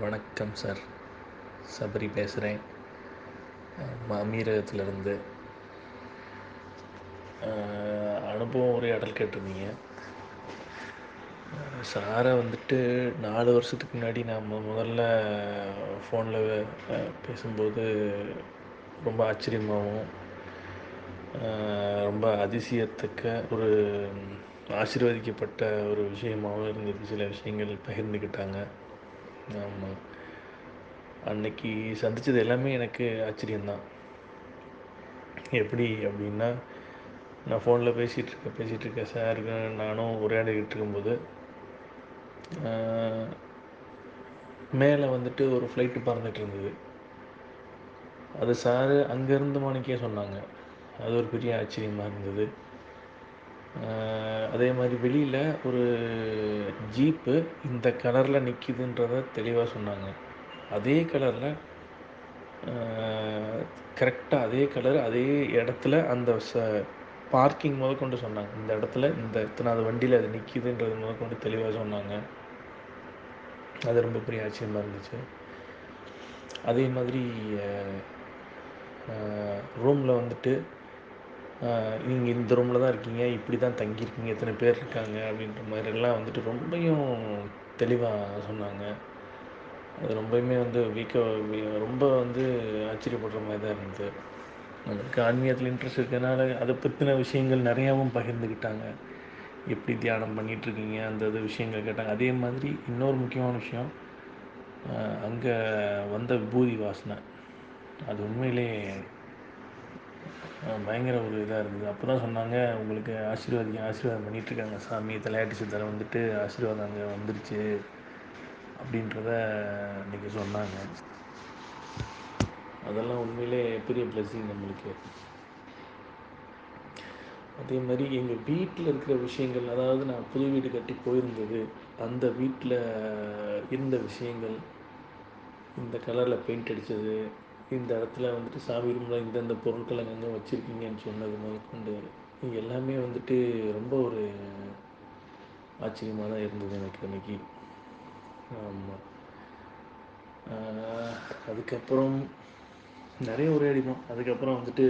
வணக்கம் சார் சபரி பேசுகிறேன் அமீரகத்திலிருந்து அனுபவம் உரையாடல் கேட்டிருந்தீங்க. சாரை வந்துட்டு நாலு வருஷத்துக்கு முன்னாடி நான் முதல்ல ஃபோனில் பேசும்போது ரொம்ப ஆச்சரியமாகவும் ரொம்ப அதிசயத்தக்க ஒரு ஆசீர்வதிக்கப்பட்ட ஒரு விஷயமாகவும் இருந்தது. சில விஷயங்கள் பகிர்ந்துக்கிட்டாங்க ஆமாம் அன்னைக்கு சந்தித்தது எல்லாமே எனக்கு ஆச்சரியந்தான் எப்படி அப்படின்னா நான் ஃபோனில் பேசிகிட்ருக்கேன் பேசிகிட்ருக்கேன் சாருக்கு நானும் உரையாடிக்கிட்டு இருக்கும்போது மேலே வந்துட்டு ஒரு ஃப்ளைட்டு பறந்துட்டு இருந்தது. அது சார் அங்கேருந்து மாணிக்கே சொன்னாங்க. அது ஒரு பெரிய ஆச்சரியமாக இருந்தது. அதே மாதிரி வெளியில் ஒரு ஜீப்பு இந்த கலரில் நிற்கிதுன்றத தெளிவாக சொன்னாங்க. அதே கலரில் கரெக்டாக அதே கலர் அதே இடத்துல அந்த ச பார்க்கிங் முதற்கொண்டு சொன்னாங்க. இந்த இடத்துல இந்த இத்தனாவது வண்டியில் அது நிற்கிதுன்றது முதற்கொண்டு தெளிவாக சொன்னாங்க. அது ரொம்ப பெரிய ஆச்சரியமாக இருந்துச்சு. அதே மாதிரி ரூமில் வந்துட்டு நீங்கள் இந்த ரூமில் தான் இருக்கீங்க இப்படி தான் தங்கியிருக்கீங்க இத்தனை பேர் இருக்காங்க அப்படின்ற மாதிரிலாம் வந்துட்டு ரொம்பையும் தெளிவாக சொன்னாங்க. அது ரொம்பவுமே வந்து வீக்க ரொம்ப வந்து ஆச்சரியப்படுற மாதிரி தான் இருந்தது. நம்மளுக்கு ஆன்மீகத்தில் இன்ட்ரெஸ்ட் இருக்கிறதுனால அதை பற்றின விஷயங்கள் நிறையாவும் பகிர்ந்துக்கிட்டாங்க. எப்படி தியானம் பண்ணிகிட்ருக்கீங்க அந்த இது விஷயங்கள் கேட்டாங்க. அதே மாதிரி இன்னொரு முக்கியமான விஷயம் அங்கே வந்த விபூதி வாசனை. அது உண்மையிலே பயங்கர ஒரு இதாக இருந்தது. அப்போ தான் சொன்னாங்க உங்களுக்கு ஆசீர்வாதிக்க ஆசீர்வாதம் பண்ணிகிட்ருக்காங்க சாமி தலையாட்டி சித்தரை வந்துட்டு ஆசீர்வாதம் அங்கே வந்துருச்சு அப்படின்றத இன்றைக்கி சொன்னாங்க. அதெல்லாம் உண்மையிலே பெரிய பிளெஸ்ஸிங் நம்மளுக்கு. அதே மாதிரி எங்கள் வீட்டில் இருக்கிற விஷயங்கள் அதாவது நான் புது வீடு கட்டி போயிருந்தது அந்த வீட்டில் இருந்த விஷயங்கள் இந்த கலரில் பெயிண்ட் அடித்தது இந்த இடத்துல வந்துட்டு சாமி ரூமில் இந்தந்த பொருட்கள் அங்கங்கே வச்சுருக்கீங்கன்னு சொன்னது முதற்கொண்டு இது எல்லாமே வந்துட்டு ரொம்ப ஒரு ஆச்சரியமாக தான் இருந்தது எனக்கு அன்றைக்கி ஆமாம் அதுக்கப்புறம் நிறைய உரையாடினோம். அதுக்கப்புறம் வந்துட்டு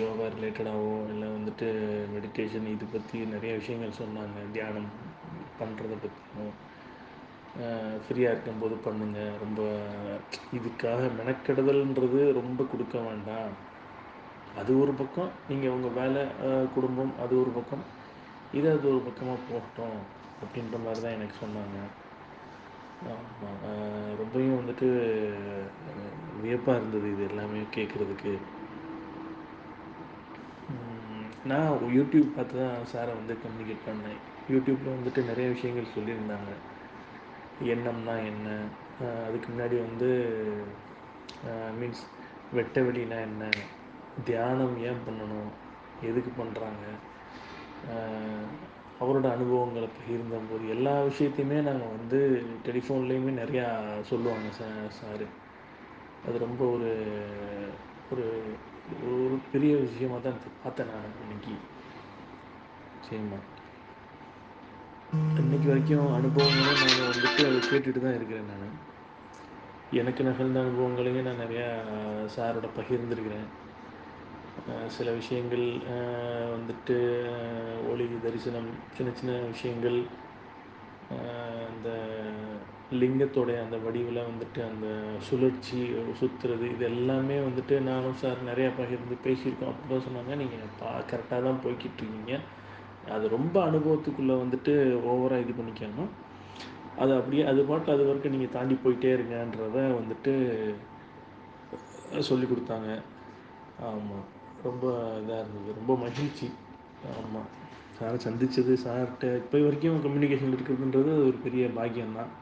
யோகா ரிலேட்டடாகவோ இல்லை வந்துட்டு மெடிடேஷன் இது பற்றி நிறைய விஷயங்கள் சொன்னாங்க. தியானம் பண்ணுறதை பற்றியும் ஃப்ரீயாக இருக்கும்போது பண்ணுங்கள் ரொம்ப இதுக்காக மெனக்கெடுதல்ன்றது ரொம்ப கொடுக்க வேண்டாம். அது ஒரு பக்கம். நீங்கள் உங்கள் வேலை குடும்பம் அது ஒரு பக்கம். இது அது ஒரு பக்கமாக போகட்டும் அப்படின்ற மாதிரி தான் எனக்கு சொன்னாங்க. ஆமாம் ரொம்பவும் வந்துட்டு வியப்பாக இருந்தது இது எல்லாமே கேட்குறதுக்கு நான் யூடியூப் பார்த்து தான் சாரை வந்து கம்யூனிகேட் பண்ணேன். யூடியூப்பில் வந்துட்டு நிறைய விஷயங்கள் சொல்லியிருந்தாங்க. எண்ணம்னா என்ன? அதுக்கு முன்னாடி வந்து மீன்ஸ் வெட்ட வெளினா என்ன? தியானம் ஏன் பண்ணணும்? எதுக்கு பண்ணுறாங்க அவரோட அனுபவங்களை பகிர்ந்தபோது எல்லா விஷயத்தையுமே நாங்கள் வந்து டெலிஃபோன்லேயுமே நிறையா சொல்லுவாங்க சா சார். அது ரொம்ப ஒரு ஒரு ஒரு பெரிய விஷயமாக தான் பார்த்தேன் நான் இன்னைக்கு. சரிம்மா. இன்னைக்கு வரைக்கும் அனுபவங்களும் நான் வந்துட்டு அதை கேட்டுட்டு தான் இருக்கிறேன் நான். எனக்கு நிகழ்ந்த அனுபவங்களையும் நான் நிறையா சாரோட பகிர்ந்துருக்கிறேன். சில விஷயங்கள் வந்துட்டு ஒளி தரிசனம் சின்ன சின்ன விஷயங்கள் அந்த லிங்கத்தோடைய அந்த வடிவில் வந்துட்டு அந்த சுழற்சி சுற்றுறது இது எல்லாமே வந்துட்டு நானும் சார் நிறையா பகிர்ந்து பேசியிருக்கோம். அப்போ தான் சொன்னாங்க. நீங்கள் பா கரெக்டாக தான் போய்கிட்ருக்கீங்க அது ரொம்ப அனுபவத்துக்குள்ளே வந்துட்டு ஓவராக இது பண்ணிக்காமல் அது அப்படியே அது பாட்டு அது வரைக்கும் நீங்கள் தாண்டி போயிட்டே இருங்கன்றத வந்துட்டு சொல்லி கொடுத்தாங்க. ஆமாம் ரொம்ப இதாக இருந்தது. ரொம்ப மகிழ்ச்சி. ஆமாம் சாரை சந்தித்தது சார்கிட்ட இப்போ வரைக்கும் கம்யூனிகேஷன் இருக்கிறதுன்றது ஒரு பெரிய பாக்கியம்தான்.